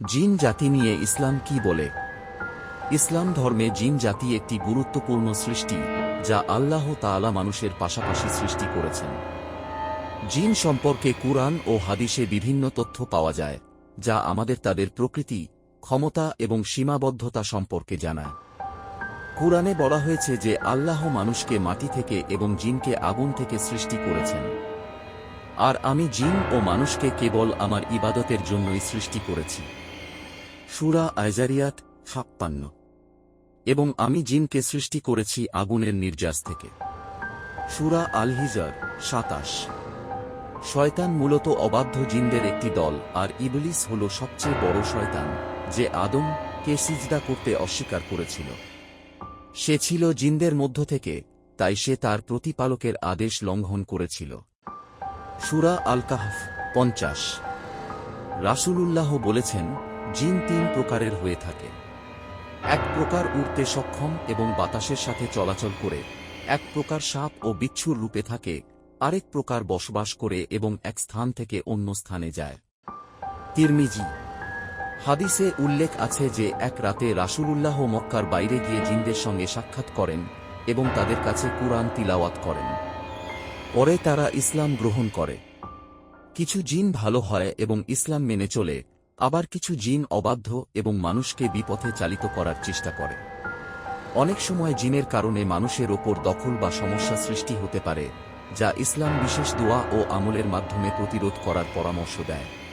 জিন জাতি নিয়ে ইসলাম কি বলে? ইসলাম ধর্মে জিন জাতি একটি গুরুত্বপূর্ণ সৃষ্টি, যা আল্লাহ তাআলা মানুষের পাশাপাশি সৃষ্টি করেছেন। জিন সম্পর্কে কুরআন ও হাদিসে বিভিন্ন তথ্য পাওয়া যায়, যা আমাদের তাদের প্রকৃতি, ক্ষমতা এবং সীমাবদ্ধতা সম্পর্কে জানায়। কুরআনে বলা হয়েছে যে আল্লাহ মানুষকে মাটি থেকে এবং জিনকে আগুন থেকে সৃষ্টি করেছেন। আর আমি জিন ও মানুষকে কেবল আমার ইবাদতের জন্যই সৃষ্টি করেছি। সুরা আইজারিয়াত ছাপ্পান্ন। এবং আমি জিনকে সৃষ্টি করেছি আগুনের নির্যাস থেকে। সুরা আলহিজার সাতাশ। শয়তান মূলত অবাধ্য জিনদের একটি দল, আর ইবলিস হল সবচেয়ে বড় শয়তান, যে আদম কে সিজদা করতে অস্বীকার করেছিল। সে ছিল জিনদের মধ্য থেকে, তাই সে তার প্রতিপালকের আদেশ লঙ্ঘন করেছিল। সুরা আল কাহফ পঞ্চাশ। রাসূলুল্লাহ বলেছেন জিন তিন প্রকারের হয়ে থাকে। এক প্রকার উড়তে সক্ষম এবং বাতাসের সাথে চলাচল করে, এক প্রকার সাপ ও বিচ্ছুর রূপে থাকে, আরেক প্রকার বসবাস করে এবং এক স্থান থেকে অন্য স্থানে যায়। তিরমিজি। হাদিসে উল্লেখ আছে যে, এক রাতে রাসূলুল্লাহ মক্কার বাইরে গিয়ে জিনদের সঙ্গে সাক্ষাৎ করেন এবং তাদের কাছে কুরআন তিলাওয়াত করেন। পরে তারা ইসলাম গ্রহণ করে। কিছু জিন ভালো হয় এবং ইসলাম মেনে চলে আবার কিছু জিন অবাধ্য এবং মানুষকে বিপথে চালিত করার চেষ্টা করে। অনেক সময় জিনের কারণে মানুষের ওপর দখল বা সমস্যা সৃষ্টি হতে পারে, যা ইসলাম বিশেষ দোয়া ও আমলের মাধ্যমে প্রতিরোধ করার পরামর্শ দেয়।